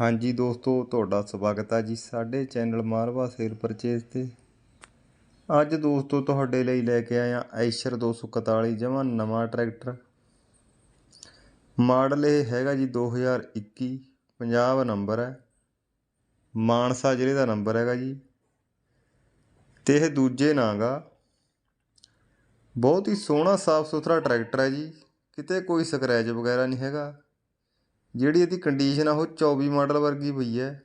ਹਾਂਜੀ ਦੋਸਤੋ, ਤੁਹਾਡਾ ਸਵਾਗਤ ਹੈ ਜੀ ਸਾਡੇ ਚੈਨਲ ਮਾਰਵਾ ਸੇਲ ਪਰਚੇਜ਼ ਤੇ। ਅੱਜ ਦੋਸਤੋ, ਤੁਹਾਡੇ ਲਈ ਲੈ ਕੇ ਆਇਆ ਐਸ਼ਰ 241 ਜਮਾਂ ਨਵਾਂ ਟਰੈਕਟਰ। ਮਾਡਲ ਇਹ ਹੈਗਾ ਜੀ 2021 ਪੰਜਾਬ ਨੰਬਰ ਹੈ। ਮਾਨਸਾ ਜ਼ਿਲ੍ਹੇ ਦਾ ਨੰਬਰ ਹੈਗਾ ਜੀ। ਤੇ ਇਹ ਦੂਜੇ ਨਾਂ ਗਾ। ਬਹੁਤ ਹੀ ਸੋਹਣਾ ਸਾਫ਼ ਸੁਥਰਾ ਟਰੈਕਟਰ ਹੈ ਜੀ। ਕਿਤੇ ਕੋਈ ਸਕ੍ਰੈਚ ਵਗੈਰਾ ਨਹੀਂ ਹੈਗਾ। ਜਿਹੜੀ ਇਹਦੀ ਕੰਡੀਸ਼ਨ ਆ, ਉਹ 24 ਮਾਡਲ ਵਰਗੀ ਪਈ ਹੈ।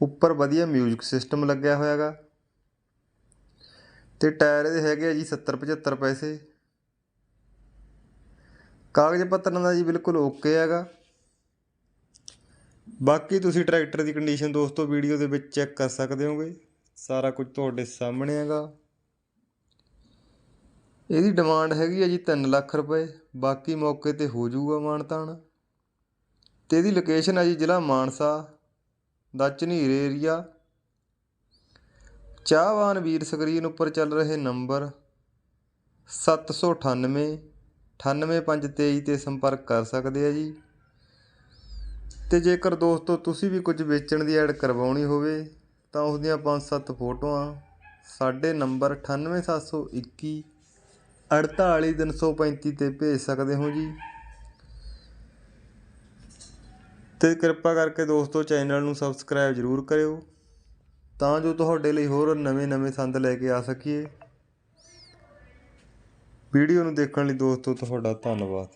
ਉੱਪਰ ਵਧੀਆ ਮਿਊਜ਼ਿਕ ਸਿਸਟਮ ਲੱਗਿਆ ਹੋਇਆਗਾ। ਤੇ ਟਾਇਰ ਇਹਦੇ ਹੈਗੇ ਆ ਜੀ 70 75 ਪੈਸੇ। ਕਾਗਜ਼ ਪੱਤਰਾਂ ਦਾ ਜੀ ਬਿਲਕੁਲ ਓਕੇ ਹੈਗਾ। ਬਾਕੀ ਤੁਸੀਂ ਟਰੈਕਟਰ ਦੀ ਕੰਡੀਸ਼ਨ ਦੋਸਤੋ ਵੀਡੀਓ ਦੇ ਵਿੱਚ ਚੈੱਕ ਕਰ ਸਕਦੇ ਹੋਗੇ। ਸਾਰਾ ਕੁਝ ਤੁਹਾਡੇ ਸਾਹਮਣੇ ਹੈਗਾ। ਇਹਦੀ ਡਿਮਾਂਡ ਹੈਗੀ ਹੈ ਜੀ 3 ਲੱਖ ਰੁਪਏ, ਬਾਕੀ ਮੌਕੇ ਤੇ ਹੋ ਜਾਊਗਾ ਮਾਨਤਾਨ ਤੇ ਇਹਦੀ ਲੋਕੇਸ਼ਨ ਹੈ ਜੀ ਜ਼ਿਲ੍ਹਾ ਮਾਨਸਾ, ਦਾ ਝਨੀਰ ਏਰੀਆ ਚਾਹਵਾਨ ਵੀਰ ਸਕਰੀਨ ਉੱਪਰ ਚੱਲ ਰਹੇ ਨੰਬਰ 798 98523 ਤੇ ਸੰਪਰਕ ਕਰ ਸਕਦੇ ਆ ਜੀ। ਤੇ ਜੇਕਰ ਦੋਸਤੋ ਤੁਸੀਂ ਵੀ ਕੁਝ ਵੇਚਣ ਦੀ ਐਡ ਕਰਵਾਉਣੀ ਹੋਵੇ, ਤਾਂ ਉਸ ਦੀਆਂ 5-7 ਫੋਟੋਆਂ, ਸਾਡੇ ਨੰਬਰ 98721 48335 ਤੇ ਭੇਜ ਸਕਦੇ ਹੋ ਜੀ। ਤੇ ਕਿਰਪਾ ਕਰਕੇ ਦੋਸਤੋ ਚੈਨਲ ਨੂੰ ਸਬਸਕ੍ਰਾਈਬ ਜ਼ਰੂਰ ਕਰਿਓ, ਤਾਂ ਜੋ ਤੁਹਾਡੇ ਲਈ ਹੋਰ ਨਵੇਂ-ਨਵੇਂ ਸੰਦ ਲੈ ਕੇ ਆ ਸਕੀਏ। ਵੀਡੀਓ ਨੂੰ ਦੇਖਣ ਲਈ ਦੋਸਤੋ ਤੁਹਾਡਾ ਧੰਨਵਾਦ।